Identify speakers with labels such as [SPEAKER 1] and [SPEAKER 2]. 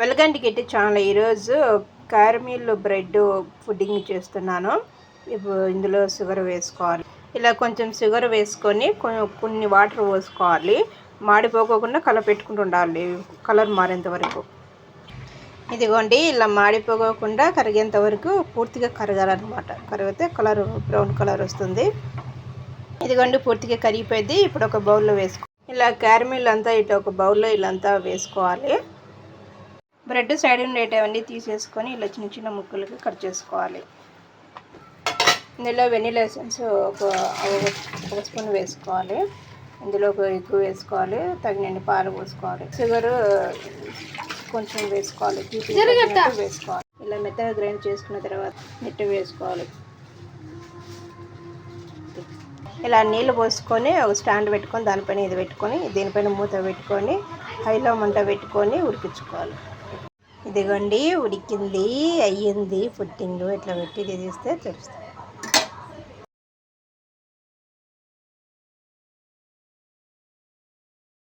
[SPEAKER 1] వెలగంటి గిట్టి ఛానల్. ఈరోజు caramel bread pudding చేస్తున్నాను. ఇప్పుడు ఇందులో షుగర్ వేసుకోవాలి. ఇలా కొంచెం షుగర్ వేసుకొని కొన్ని వాటర్ పోసుకోవాలి. మాడిపోకోకుండా కలపెట్టుకుంటూ ఉండాలి. కలర్ మారేంత వరకు. ఇదిగోండి ఇలా మాడిపోకోకుండా కరిగేంత వరకు పూర్తిగా కరగాలన్నమాట. కరిగితే కలర్ బ్రౌన్ కలర్ వస్తుంది. ఇదిగోండి పూర్తిగా కరిగిపోయింది. ఇప్పుడు ఒక బౌల్లో వేసుకో ఇలా క్యారమిల్ అంతా ఇటు ఒక బౌల్లో ఇలా అంతా వేసుకోవాలి. బ్రెడ్ సైడ్ ఉండేటివన్నీ తీసేసుకొని ఇలా చిన్న చిన్న ముక్కలుగా కట్ చేసుకోవాలి. ఇందులో వెనిలా ఎసెన్స్ ఒక ఒక- స్పూన్ వేసుకోవాలి. ఇందులో ఒక ఎక్కువ వేసుకోవాలి. తగినన్ని పాలు పోసుకోవాలి. షుగర్ కొంచెం వేసుకోవాలి. వేసుకోవాలి. ఇలా మెత్తగా గ్రైండ్ చేసుకున్న తర్వాత నెట్టు వేసుకోవాలి. ఇలా నీళ్ళు పోసుకొని ఒక స్టాండ్ పెట్టుకొని దానిపైన ఇది పెట్టుకొని దీనిపైన మూత పెట్టుకొని హైలో మంట పెట్టుకొని ఉడికించుకోవాలి. ఇదిగోండి ఉడికింది అయ్యింది పుట్టిండు ఇట్లా పెట్టి ఇది తీస్తే తెలుస్తుంది.